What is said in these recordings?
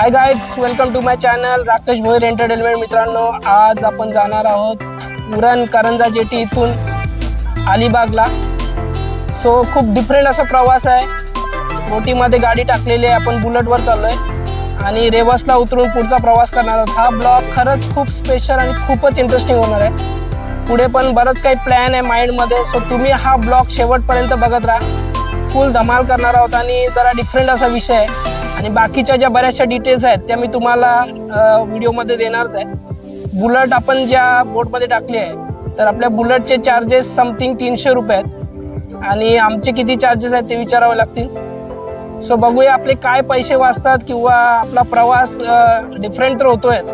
Hi guys welcome to my channel Rakesh Bhoir entertainment मित्रांनो आज आपण जाणार आहोत उरण करंजा जेटी इथून अलिबागला. सो खूप डिफरंट असा प्रवास आहे. बोटीमध्ये गाडी टाकलेली आहे आपण बुलेटवर चाललो आहे आणि रेवसला उतरून पुढचा प्रवास करणार आहोत. हा ब्लॉग खरंच खूप स्पेशल आणि खूपच इंटरेस्टिंग होणार आहे. पुढे पण बरंच काही प्लॅन आहे माइंडमध्ये सो तुम्ही हा ब्लॉग शेवटपर्यंत बघत राहा. फुल धमाल करणार आहोत आणि जरा डिफरंट असा विषय आहे. आणि बाकीच्या ज्या बऱ्याचशा डिटेल्स आहेत त्या मी तुम्हाला व्हिडिओमध्ये देणारच आहे. बुलट आपण ज्या बोटमध्ये टाकली आहे तर आपल्या बुलटचे चार्जेस समथिंग तीनशे रुपये आहेत. आणि आमचे किती चार्जेस आहेत ते विचारावे लागतील. सो बघूया आपले काय पैसे वाचतात किंवा आपला प्रवास डिफरंट तर होतोयच.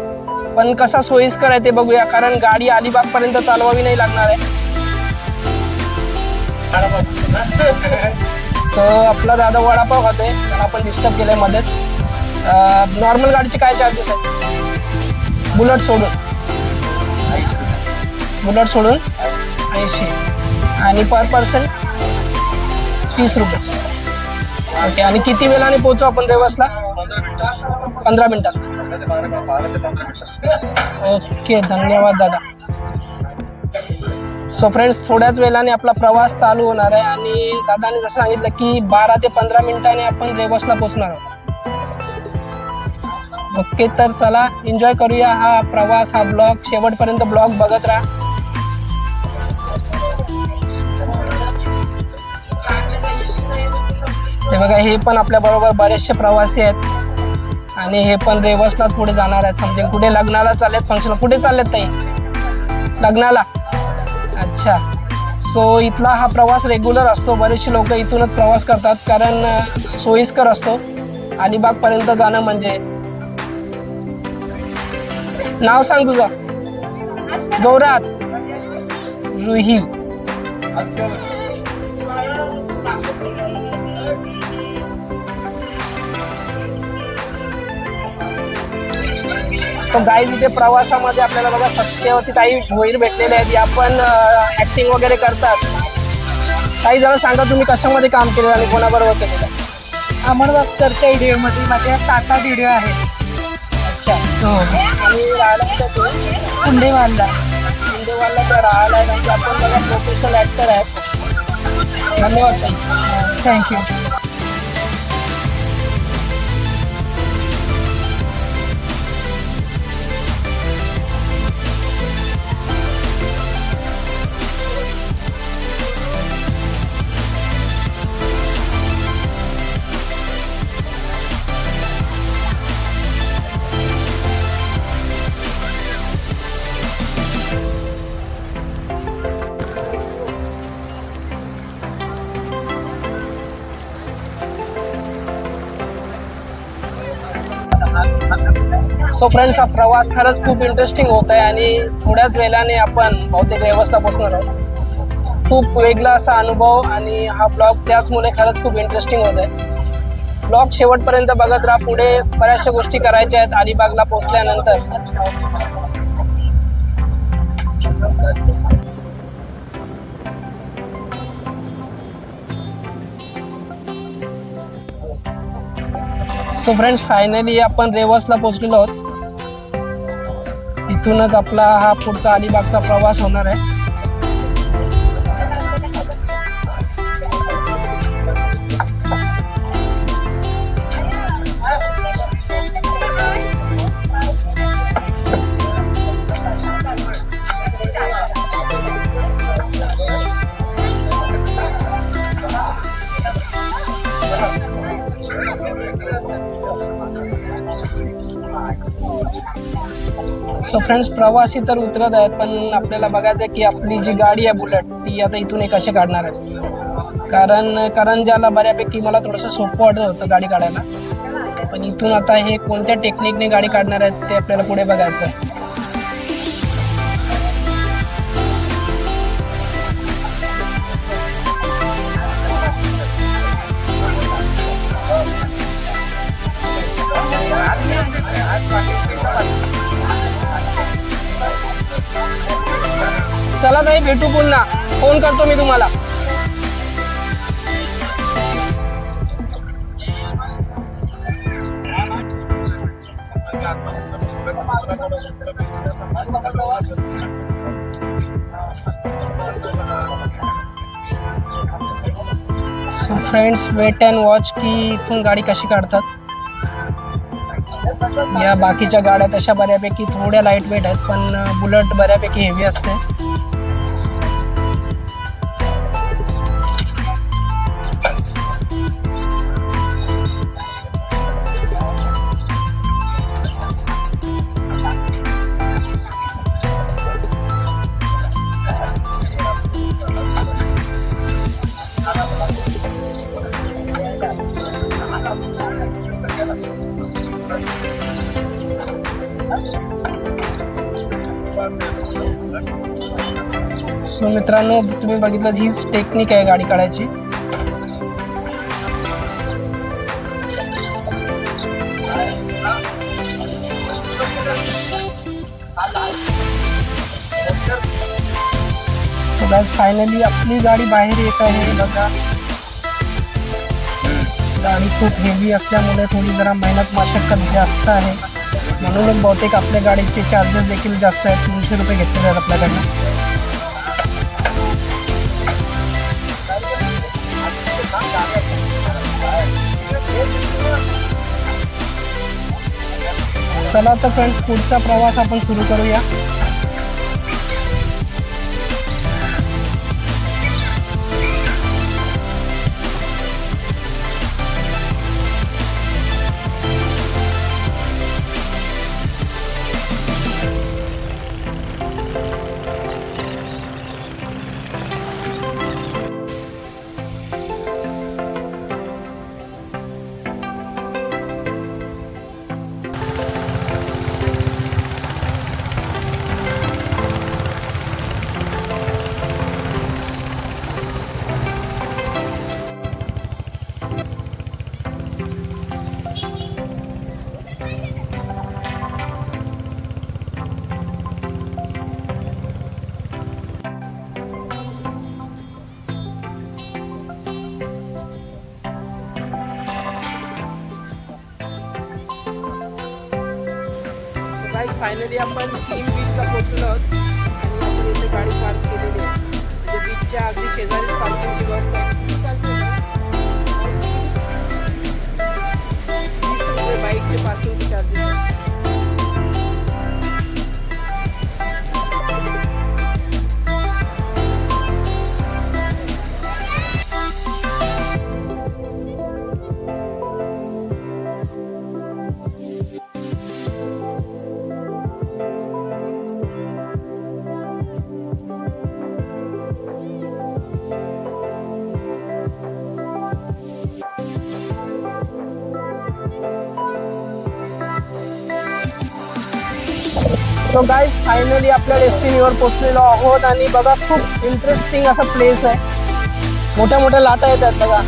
पण कसा सोयीस्कर आहे ते बघूया कारण गाडी अलिबागपर्यंत चालवावी नाही लागणार आहे. सो आपला दादा वडापाव खातोय. त्याला आपण डिस्टर्ब केलंय मध्येच. नॉर्मल गाडीचे काय चार्जेस आहेत? बुलेट सोडून. बुलेट सोडून ऐंशी. आणि पर पर्सन तीस रुपये. ओके आणि किती वेळाने पोहोचू आपण रेवसला पंधरा मिनिटात. ओके धन्यवाद दादा. सो फ्रेंड्स थोड्याच वेळाने आपला प्रवास चालू होणार आहे आणि दादाने जसं सांगितलं की बारा ते पंधरा मिनिटाने आपण रेवसला पोहोचणार आहोत. ओके तर चला एन्जॉय करूया हा प्रवास हा ब्लॉग. शेवटपर्यंत ब्लॉग बघत राहा. हे बघा हे पण आपल्या बरोबर बरेचसे प्रवासी आहेत. आणि हे पण रेवसलाच पुढे जाणार आहेत. समथिंग कुठे लग्नाला चाललेत फंक्शन कुठे चाललेत ताई? लग्नाला? अच्छा. सो इथला हा प्रवास रेग्युलर असतो. बरेचसे लोक इथूनच प्रवास करतात. कारण सोयीस्कर असतो. अलिबागपर्यंत जाणं म्हणजे. नाव सांग तुझं. जोरात. रुही. सो गाईज इथे प्रवासामध्ये आपल्याला बघा सत्यवती ताई भोईर भेटलेले आहेत. या पण ऍक्टिंग वगैरे करतात. काही जण सांगा तुम्ही कशामध्ये काम केलेलं आणि कोणाबरोबर केलेलं अमर भास्करच्या व्हिडिओमध्ये माझ्या सात आठ व्हिडिओ आहेत. अच्छा. आणि राहायला कुठे तुम्ही कुंडेवालला. इंदोवाला तर राहायला आहे म्हणजे आपण बघा प्रोफेशनल ॲक्टर आहेत. धन्यवाद थँक्यू सो फ्रेंड्स हा प्रवास खरंच खूप इंटरेस्टिंग होत आहे आणि थोड्याच वेळाने आपण बहुतेक रेवसला पोचणार आहोत खूप वेगळा असा अनुभव आणि हा ब्लॉग त्याचमुळे खरंच खूप इंटरेस्टिंग होत आहे ब्लॉग शेवटपर्यंत बघत राहा. पुढे बऱ्याचशा गोष्टी करायच्या आहेत अलिबागला पोचल्यानंतर सो फ्रेंड्स फायनली आपण रेवसला पोचलेलो आहोत. इथूनच आपला हा पुढचा अलिबागचा प्रवास होणार आहे. सो फ्रेंड्स प्रवासी तर उतरत आहेत पण आपल्याला बघायचं आहे की आपली जी गाडी आहे बुलेट ती आता इथून एक कसे काढणार आहेत? कारण करंजाला बऱ्यापैकी मला थोडंसं सोपं वाटत होतं गाडी काढायला. पण इथून आता हे कोणत्या टेक्निकने गाडी काढणार आहेत ते आपल्याला पुढे बघायचं आहे. चला ताई भेटू पुन्हा. फोन करतो मी तुम्हाला. So friends wait and watch की इथून गाडी कशी काढतात. या बाकीच्या गाड्या तशा बऱ्यापैकी थोड्या लाइट वेट आहेत पण बुलट बऱ्यापैकी हेवी असते. सो मित्रांनो तुम्ही बघितलं हीच टेक्निक आहे गाडी काढायची. सो फायनली आपली गाडी बाहेर येत आहे. बघा. गाडी खूप हेवी असल्यामुळे थोडी जरा मेहनत मशक्कत जास्त आहे. म्हणून बहुतेक आपल्या गाडीचे चार्जेस देखील जास्त आहेत. तीनशे रुपये घेतले जातात आपल्याकडनं. चला तर फ्रेंड्स पुढचा प्रवास आपण सुरू करूया. गाईज फायनली आपण तीन बीचला पोचलो आणि आपण इथे गाडी पार्क केलेली आहे. म्हणजे बीचच्या अगदी शेजारीच पार्किंगची व्यवस्था आहे. वीस रुपये बाईकचे पार्किंग सो गाईज फायनली आपल्या डेस्टिनीवर पोचलेलो आहोत आणि बघा खूप इंटरेस्टिंग असा प्लेस आहे. मोठ्या मोठ्या लाटा येतात बघा.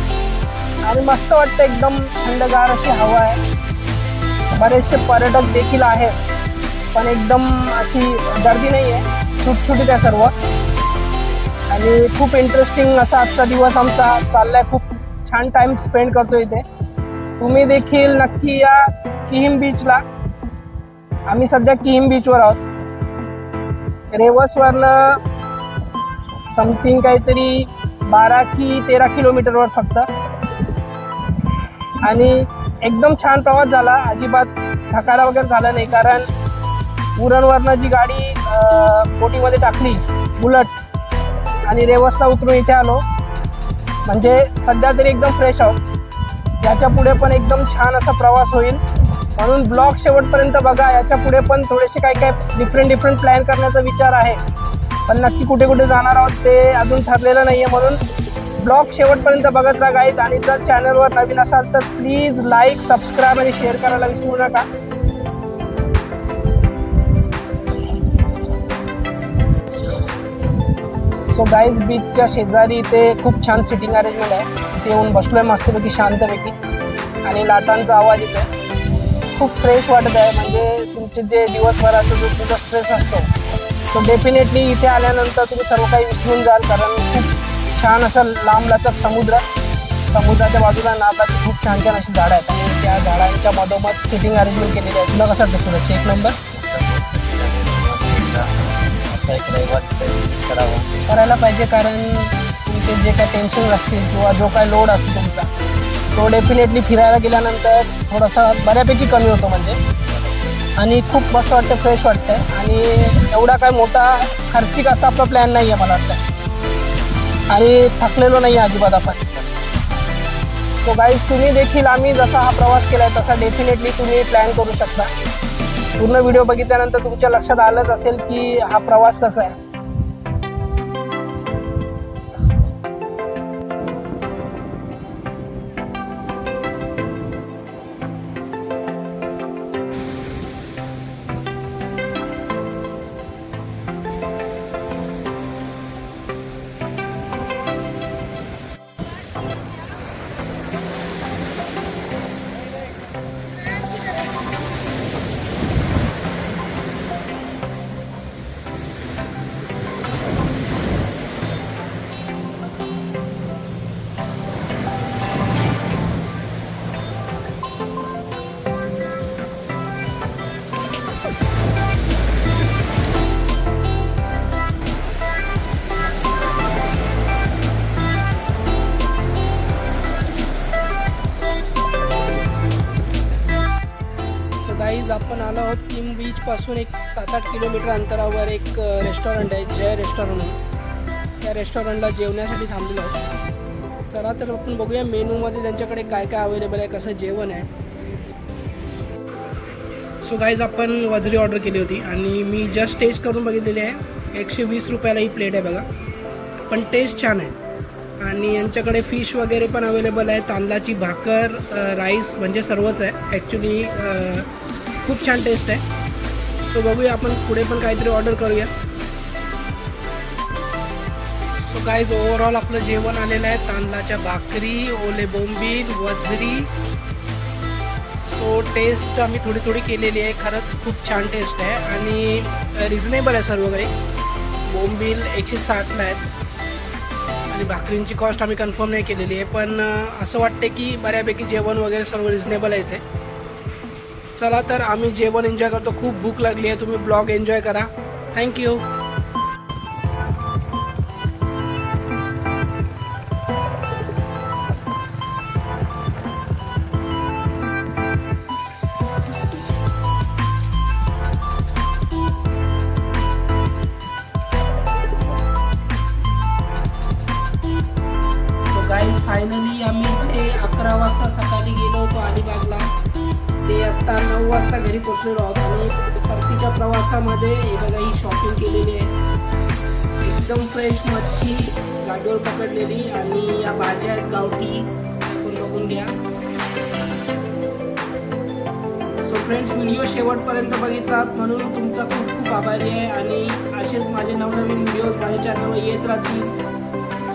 आणि मस्त वाटतं एकदम थंडगार अशी हवा आहे. बरेचसे पर्यटक देखील आहेत पण एकदम अशी गर्दी नाही आहे सुटसुटीत आहे सर्व. आणि खूप इंटरेस्टिंग असा आजचा दिवस आमचा चाललाय. खूप छान टाइम स्पेंड करतो इथे. तुम्ही देखील नक्की या किहिम बीचला आम्ही सध्या किहिम बीचवर आहोत. रेवसवरनं समथिंग काहीतरी बारा की तेरा किलोमीटरवर फक्त. आणि एकदम छान प्रवास झाला. अजिबात थकारा वगैरे झाला नाही कारण उरणवरनं जी गाडी बोटीमध्ये टाकली बुलट आणि रेवसला उतरून इथे आलो. म्हणजे सध्या तरी एकदम फ्रेश आहोत. याच्यापुढे पण एकदम छान असा प्रवास होईल. म्हणून ब्लॉग शेवटपर्यंत बघा. याच्यापुढे पण थोडेसे काही काही डिफरंट डिफरंट प्लॅन करण्याचा विचार आहे. पण नक्की कुठे कुठे जाणार आहोत ते अजून ठरलेलं नाही आहे म्हणून ब्लॉग शेवटपर्यंत बघत राहा आणि जर चॅनलवर नवीन असाल तर प्लीज लाईक सबस्क्राईब आणि शेअर करायला विसरू नका. सो गाईज बीचच्या शेजारी इथे खूप छान सिटिंग अरेंजमेंट आहे. इथे येऊन बसलोय मस्तपैकी शांतपैकी. आणि लाटांचा आवाज येतो खूप फ्रेश वाटत आहे. म्हणजे तुमचे जे दिवसभराचा जो तुमचा स्ट्रेस असतो तो डेफिनेटली इथे आल्यानंतर तुम्ही सर्व काही विसरून जाल. कारण खूप छान असं लांबलचक समुद्र समुद्राच्या बाजूला नारळाची खूप छान छान अशी झाडं आहेत. आणि त्या झाडांच्या मधोमध सिटिंग अरेंजमेंट केलेली आहे. तुला कसं वाटतं सुरक्षा एक नंबर असं एक रविवार करावं करायला पाहिजे. कारण तुमचे जे काही टेन्शन असतील किंवा जो काय लोड असतो तुमचा तो डेफिनेटली फिरायला गेल्यानंतर थोडासा बऱ्यापैकी कमी होतो म्हणजे. आणि खूप मस्त वाटतं फ्रेश वाटतं आणि एवढा काय मोठा खर्चिक असा आपला प्लॅन नाही आहे मला वाटतं आणि थकलेलो नाही आहे अजिबात आपण. सो गाईज तुम्ही देखील आम्ही जसा हा प्रवास केला आहे तसा डेफिनेटली तुम्ही प्लॅन करू शकता. पूर्ण व्हिडिओ बघितल्यानंतर तुमच्या लक्षात आलंच असेल की हा प्रवास कसा आहे. आहोत किम बीचपासून एक सात आठ किलोमीटर अंतरावर एक रेस्टॉरंट आहे जय रेस्टॉरंट म्हणून. त्या रेस्टॉरंटला जेवण्यासाठी थांबलेलो आहोत चला तर आपण बघूया मेनूमध्ये त्यांच्याकडे काय काय अवेलेबल आहे कसं जेवण आहे. सो गाईज आपण वजरी ऑर्डर केली होती आणि मी जस्ट टेस्ट करून बघितलेली आहे. एकशे वीस रुपयाला ही प्लेट आहे बघा. पण टेस्ट छान आहे. आणि यांच्याकडे फिश वगैरे पण अवेलेबल आहे. तांदळाची भाकर राईस म्हणजे सर्वच आहे. ॲक्च्युली खूप छान टेस्ट आहे. सो बघूया आपण पुढे पण काहीतरी ऑर्डर करूया. सो गाईज ओव्हरऑल आपलं जेवण आलेलं आहे. तांदळाच्या भाकरी ओले बोंबील वजरी. सो टेस्ट आम्ही थोडी थोडी केलेली आहे. खरंच खूप छान टेस्ट आहे. आणि रिझनेबल आहे सर्व काही बोंबील एकशे साठला आहेत. आणि भाकरींची कॉस्ट आम्ही कन्फर्म नाही केलेली आहे. पण असं वाटते की बऱ्यापैकी जेवण वगैरे सर्व रिझनेबल आहे इथे. चला तर आम्ही जेवण एन्जॉय करतो. खूप भूक लागली आहे. तुम्ही ब्लॉग एन्जॉय करा. थँक्यू मध्ये हे बघा ही शॉपिंग केलेली आहे. एकदम फ्रेश मच्छी जागेवर पकडलेली आणि या भाज्या आहेत गावठी. बघून घ्या. सो फ्रेंड्स व्हिडिओ शेवटपर्यंत बघितलात. म्हणून तुमचा खूप खूप आभारी आहे आणि असेच माझे नवनवीन व्हिडिओज माझ्या चॅनलवर येत राहतील.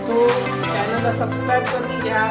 सो चॅनलला सबस्क्राईब करून घ्या.